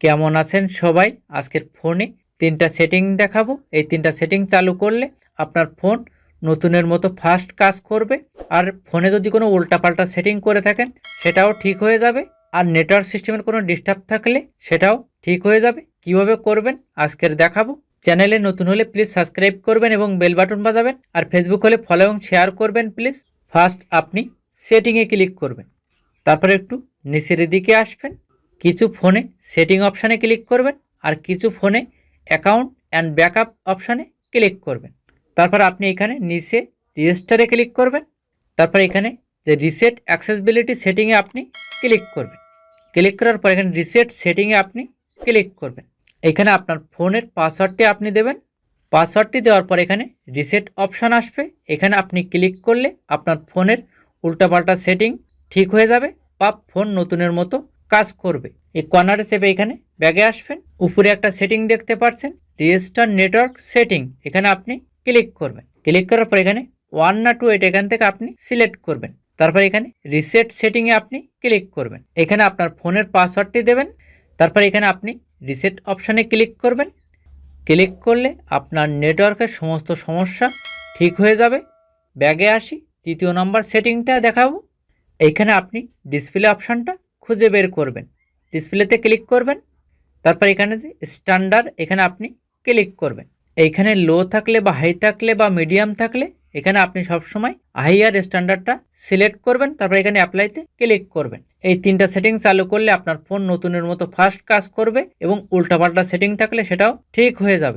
কেমন আছেন সবাই? আজকের ফোনে তিনটা সেটিং দেখাবো। এই তিনটা সেটিং চালু করলে আপনার ফোন নতুনের মতো ফাস্ট কাজ করবে। আর ফোনে যদি কোনো উল্টাপাল্টা সেটিং করে থাকেন, সেটাও ঠিক হয়ে যাবে। আর নেটওয়ার্ক সিস্টেমের কোনো ডিস্টার্ব থাকলে সেটাও ঠিক হয়ে যাবে। কীভাবে করবেন আজকের দেখাবো। চ্যানেলে নতুন হলে প্লিজ সাবস্ক্রাইব করবেন এবং বেল বাটন বাজাবেন। আর ফেসবুক হলে ফলো এবং শেয়ার করবেন প্লিজ ফার্স্ট আপনি সেটিংয়ে ক্লিক করবেন। তারপরে একটু নিচের দিকে আসবেন। কিছু ফোনে সেটিং অপশানে ক্লিক করবেন আর কিছু ফোনে অ্যাকাউন্ট অ্যান্ড ব্যাকআপ অপশানে ক্লিক করবেন। তারপর আপনি এখানে নিচে রেজিস্টারে ক্লিক করবেন। তারপর এখানে যে রিসেট অ্যাক্সেসবিলিটি সেটিংয়ে আপনি ক্লিক করবেন। ক্লিক করার পর এখানে রিসেট সেটিংয়ে আপনি ক্লিক করবেন। এখানে আপনার ফোনের পাসওয়ার্ডটি আপনি দেবেন। পাসওয়ার্ডটি দেওয়ার পর এখানে রিসেট অপশান আসবে। এখানে আপনি ক্লিক করলে আপনার ফোনের উল্টাপাল্টা সেটিং ঠিক হয়ে যাবে বা ফোন নতুনের মতো কাজ করবে। এই কর্নারে চেপে এখানে ব্যাগে আসবেন। উপরে একটা সেটিং দেখতে পাচ্ছেন রেজিস্টার নেটওয়ার্ক সেটিং এখানে আপনি ক্লিক করবেন। ক্লিক করার পর এখানে ওয়ান না টু এইট এখান থেকে আপনি সিলেক্ট করবেন। তারপর এখানে রিসেট সেটিংয়ে আপনি ক্লিক করবেন। এখানে আপনার ফোনের পাসওয়ার্ডটি দেবেন। তারপর এখানে আপনি রিসেট অপশানে ক্লিক করবেন। ক্লিক করলে আপনার নেটওয়ার্কের সমস্ত সমস্যা ঠিক হয়ে যাবে। ব্যাগে আসি, তৃতীয় নম্বর সেটিংটা দেখাবো। এইখানে আপনি ডিসপ্লে অপশানটা খুঁজে বের করবেন। ডিসপ্লেতে ক্লিক করবেন। তারপর এখানে যে স্ট্যান্ডার্ড এখানে আপনি ক্লিক করবেন। এইখানে লো থাকলে বা হাই থাকলে বা মিডিয়াম থাকলে এখানে আপনি সবসময় হাইয়ার স্ট্যান্ডার্ডটা সিলেক্ট করবেন। তারপর এখানে অ্যাপ্লাইতে ক্লিক করবেন। এই তিনটা সেটিং চালু করলে আপনার ফোন নতুনের মতো ফাস্ট কাজ করবে এবং উল্টাপাল্টা সেটিং থাকলে সেটাও ঠিক হয়ে যাবে।